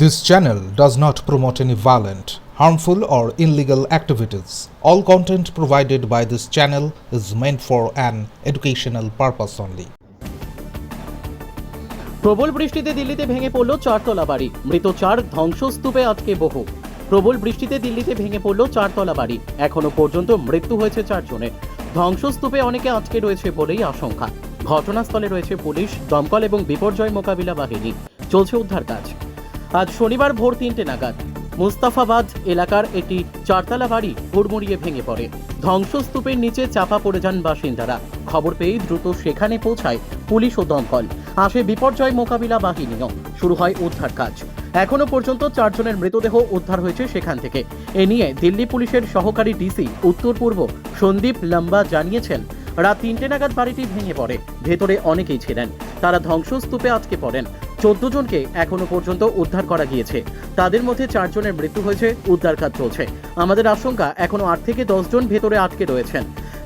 This channel does not promote any violent, harmful, or illegal activities. All content provided by this channel is meant for an educational purpose only. প্রবল বৃষ্টিতে দিল্লিতে ভেঙে পড়ল চারতলা বাড়ি। মৃত চার ধ্বংসস্তূপে আটকে বহু। প্রবল বৃষ্টিতে দিল্লিতে ভেঙে পড়ল চারতলা বাড়ি। এখনও পর্যন্ত মৃত্যু হয়েছে চারজনের ধ্বংসস্তূপে অনেকে আটকে রয়েছে বলেই আশঙ্কা। ঘটনাস্থলে রয়েছে পুলিশ দমকল এবং বিপর্যয় মোকাবিলা বাহিনী। চলছে উদ্ধার কাজ। আজ শনিবার ভোর তিনটে নাগাদ। মুস্তাফাবাদ এলাকার একটি চারতলা বাড়ি হুড়মুড়িয়ে ভেঙে পড়ে। ধ্বংসস্তূপের নিচে চাপা পড়ে যান বাসিন্দারা। খবর পেয়ে দ্রুত সেখানে পৌঁছায় পুলিশ ও দমকল। আসে বিপর্যয় মোকাবিলা বাহিনীও। শুরু হয় উদ্ধার কাজ। এখনও পর্যন্ত চারজনের মৃতদেহ উদ্ধার হয়েছে সেখান থেকে। এ নিয়ে দিল্লি পুলিশের সহকারী ডিসি উত্তর পূর্ব সন্দীপ লম্বা জানিয়েছেন, রাত তিনটে নাগাদ বাড়িটি ভেঙে পড়ে। ভেতরে অনেকেই ছিলেন। তারা ধ্বংসস্তূপে আটকে পড়েন। চোদ্দ জনকে এখনও পর্যন্ত উদ্ধার করা গিয়েছে। তাদের মধ্যে চারজনের মৃত্যু হয়েছে উদ্ধার কাজ চলছে। আমাদের আশঙ্কা, এখনও আট থেকে দশ জন ভেতরে আটকে রয়েছেন।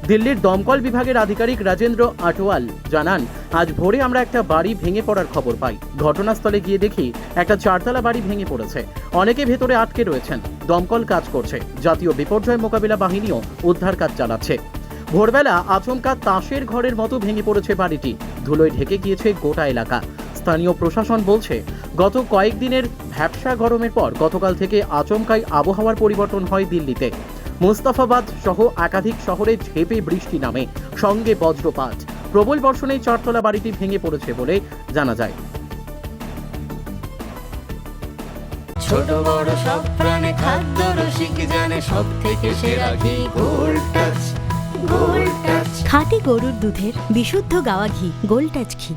দিল্লির দমকল বিভাগের আধিকারিক রাজেন্দ্র আটোয়াল জানান, আজ ভোরে আমরা একটা বাড়ি ভেঙে পড়ার খবর পাই। ঘটনাস্থলে গিয়ে দেখি, একটা চারতলা বাড়ি ভেঙে পড়েছে। অনেকে ভেতরে আটকে রয়েছেন। দমকল কাজ করছে। জাতীয় বিপর্যয় মোকাবিলা বাহিনীও উদ্ধার কাজ চালাচ্ছে। ভোরবেলা আচমকা তাসের ঘরের মতো ভেঙে পড়েছে বাড়িটি। ধুলোয় ঢেকে গিয়েছে গোটা এলাকা। স্থানীয় প্রশাসন বলছে গত কয়েকদিনের ভ্যাবসা গরমের পর গতকাল থেকে আচমকাই আবহাওয়ার পরিবর্তন হয় দিল্লিতে। মুস্তাফাবাদ সহ একাধিক শহরে ঝেপে বৃষ্টি নামে সঙ্গে বজ্রপাত। প্রবল বর্ষণে চারতলা বাড়িটি ভেঙে পড়েছে বলে জানা যায়। ছোট বড় সব প্রাণে খাদ্য রসিক জানে সব থেকে সেরা ঘি গোল্ড টাচ গোল্ড টাচ খাঁটি গরুর দুধের বিশুদ্ধ গাওয়া ঘি গোল্ড টাচ ঘি।